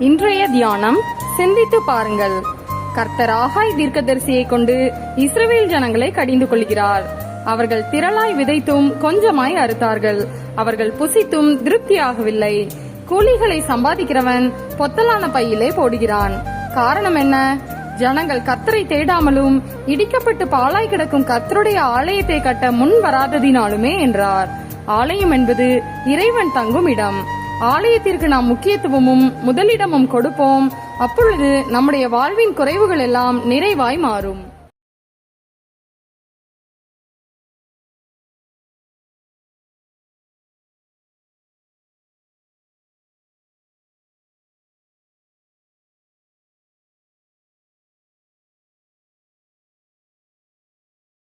இன்றைய தியானம் சிந்தித்து பாருங்கள். கர்த்தர் ஆகாய் தீர்க்கதரிசியை கொண்டு இஸ்ரவேல் ஜனங்களை கடிந்து கொள்கிறார். அவர்கள் திரளாய் விதைத்தும் கொஞ்சமாய் அறுத்தார்கள். அவர்கள் புசித்தும் திருப்தியாகவில்லை. கூலிகளை சம்பாதிக்கிறவன் பொத்தலான பையிலே போடுகிறான். காரணம் என்ன? ஜனங்கள் கத்தரை தேடாமலும் இடிக்கப்பட்டு பாழாய் கிடக்கும் கத்தருடைய ஆலயத்தை கட்ட முன் வராததினாலுமே என்றார். ஆலயம் என்பது இறைவன் தங்கும் இடம். ஆலயத்திற்கு நாம் முக்கியத்துவமும் முதலிடமும் கொடுப்போம். அப்பொழுது நம்முடைய வாழ்வின் குறைவுகள் எல்லாம் நிறைவாய் மாறும்.